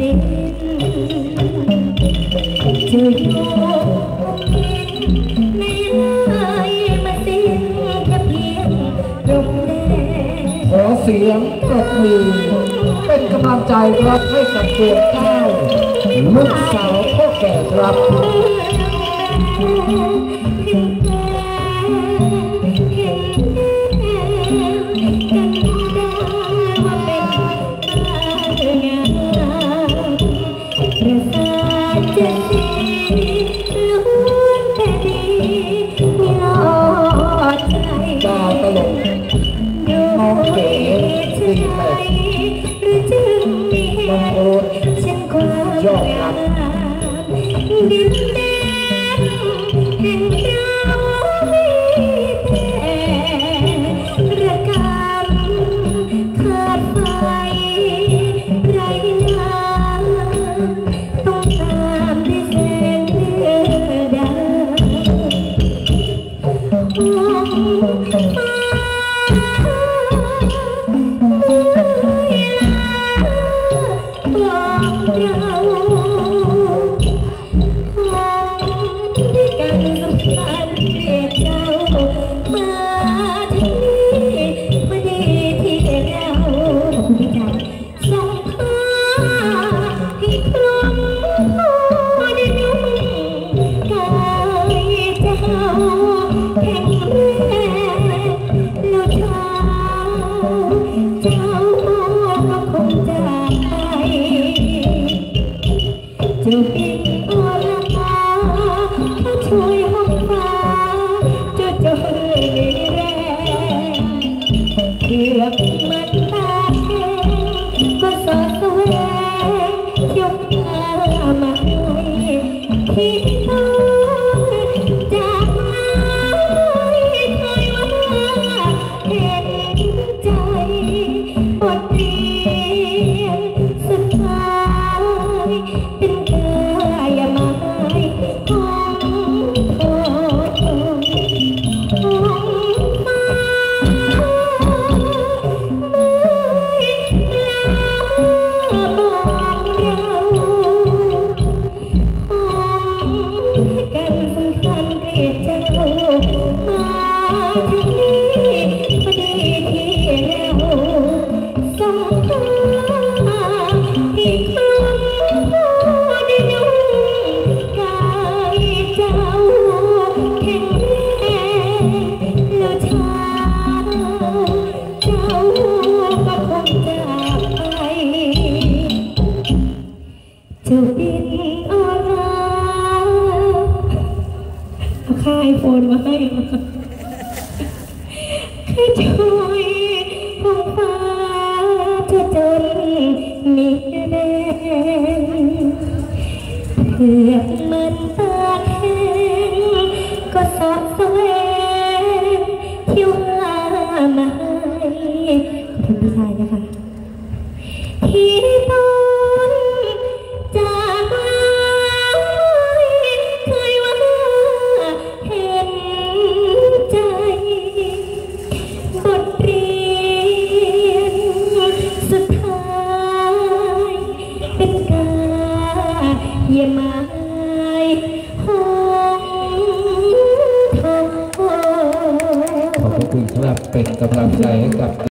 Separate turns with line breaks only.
ดินจะอยู่ในเลยมาสิ้นแค่เพียงตรงแดง
ขอเสียงปรบมือเป็นกำลังใจครับให้กับดวงข้าวลูกสาวพ่อแก่ครับ น้องเก๋ดีแม็ก
หรือจึงมี
น้องโอ๊ต
ฉันความงามดินแเกือบมันตาแห้ก็สอดสวงยกพามาให้ที่ โฟนมาให้ให้ช่วยห้ฟ้าจะจนมีแรงเพื่อมันตาแข็งก็สอดแสวงที่ว่ามาให้ขอบคุณพี่ชายนะคะที่ ทอง
ขอบพระคุณครับเป็นกำลังใจให้กับ